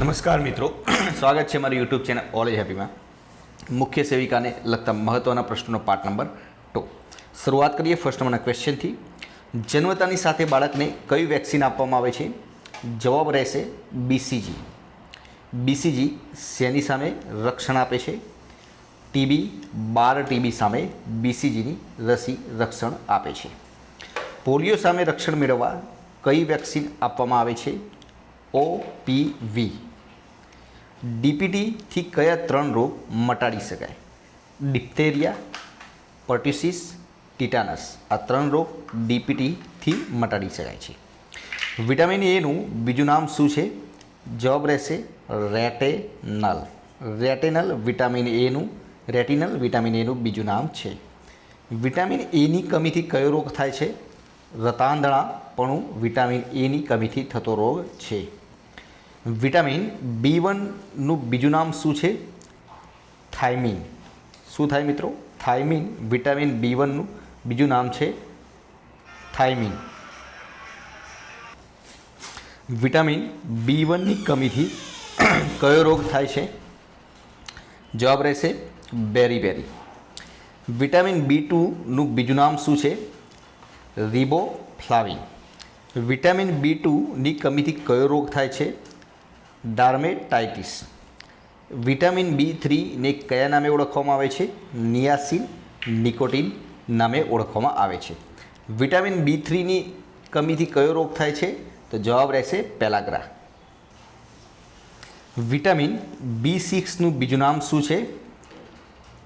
નમસ્કાર મિત્રો. સ્વાગત છે મારી યુટ્યુબ ચેનલ ઓલેજ હેપીમાં મુખ્ય સેવિકાને લગતા મહત્ત્વના પ્રશ્નોનો પાઠ નંબર ટુ શરૂઆત કરીએ ફર્સ્ટ નંબરના ક્વેશ્ચનથી જન્મતાની સાથે બાળકને કઈ વેક્સિન આપવામાં આવે છે? જવાબ રહેશે બીસીજી બીસીજી શેની સામે રક્ષણ આપે છે? ટીબી બાર ટીબી સામે બીસીજીની રસી રક્ષણ આપે છે. પોલિયો સામે રક્ષણ મેળવવા કઈ વેક્સિન આપવામાં આવે છે? ઓપીવી ડીપીટીથી કયા ત્રણ રોગ મટાડી શકાય? Diphtheria pertussis tetanus. આ ત્રણ રોગ ડીપીટીથી મટાડી શકાય છે. વિટામિન એનું બીજું નામ શું છે? જવાબ રહેશે રેટેનલ. રેટેનલ વિટામિન એનું રેટિનલ વિટામિન એનું બીજું નામ છે. વિટામિન એની કમીથી કયો રોગ થાય છે? રતાંધણાપણું વિટામિન એની કમીથી થતો રોગ છે. વિટામિન બી વનનું બીજું નામ શું છે? થાઇમિન. શું થાય મિત્રો? થાઇમિન વિટામિન બી વનનું બીજું નામ છે થાઇમિન. વિટામિન બી વનની કમીથી કયો રોગ થાય છે? જવાબ રહેશે બેરી બેરી. વિટામિન બી ટુનું બીજું નામ શું છે? રિબોફ્લાવિન. વિટામિન બી ટુની કમીથી કયો રોગ થાય છે? ડાર્મેટાઇટિસ. વિટામિન બી થ્રીને કયા નામે ઓળખવામાં આવે છે? નિયાસિન નિકોટિન નામે ઓળખવામાં આવે છે. વિટામિન બી થ્રીની કમીથી કયો રોગ થાય છે? તો જવાબ રહેશે પેલાગ્રા. વિટામિન બી સિક્સનું બીજું નામ શું છે?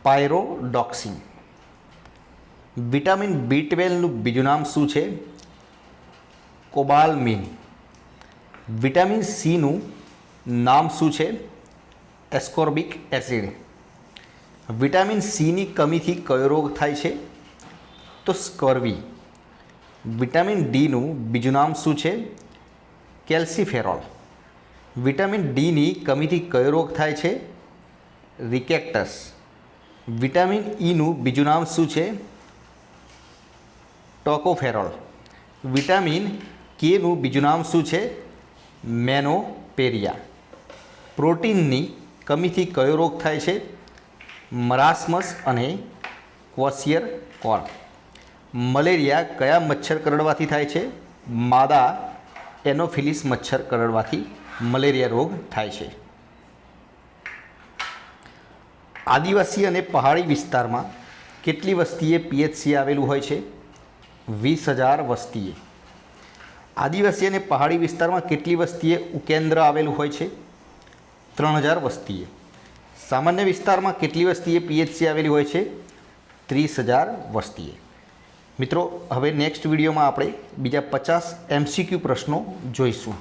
પાયરોડોક્સિન. વિટામિન બી ટ્વેલ્વનું બીજું નામ શું છે? કોબાલમિન. વિટામિન સીનું નામ શું છે? Ascorbic acid. વિટામિન સીની કમીથી કયો રોગ થાય છે? તો સ્કર્વી. વિટામિન ડીનું બીજું નામ શું છે? કેલ્સીફેરોલ. વિટામિન ડીની કમીથી કયો રોગ થાય છે? રિકેક્ટસ. વિટામિન ઈનું બીજું નામ શું છે? ટોકોફેરોલ. વિટામિન કેનું બીજું નામ શું છે? મેનોપેરિયા. પ્રોટીનની કમીથી કયો રોગ થાય છે? મરાસમસ અને ક્વોસિયર કોર્ન. મલેરિયા કયા મચ્છર કરડવાથી થાય છે? માદા એનોફિલિસ મચ્છર કરડવાથી મલેરિયા રોગ થાય છે. આદિવાસી અને પહાડી વિસ્તારમાં કેટલી વસ્તીએ પીએચસી આવેલું હોય છે? વીસ હજાર વસ્તીએ. આદિવાસી અને પહાડી વિસ્તારમાં કેટલી વસ્તીએ ઉકેન્દ્ર આવેલું હોય છે? ત્રણ હજાર વસ્તીએ. સામાન્ય વિસ્તારમાં કેટલી વસ્તીએ પીએચસી આવેલી હોય છે? ત્રીસ હજાર વસ્તીએ. મિત્રો, હવે નેક્સ્ટ વિડીયોમાં આપણે બીજા પચાસ એમસીક્યુ પ્રશ્નો જોઈશું.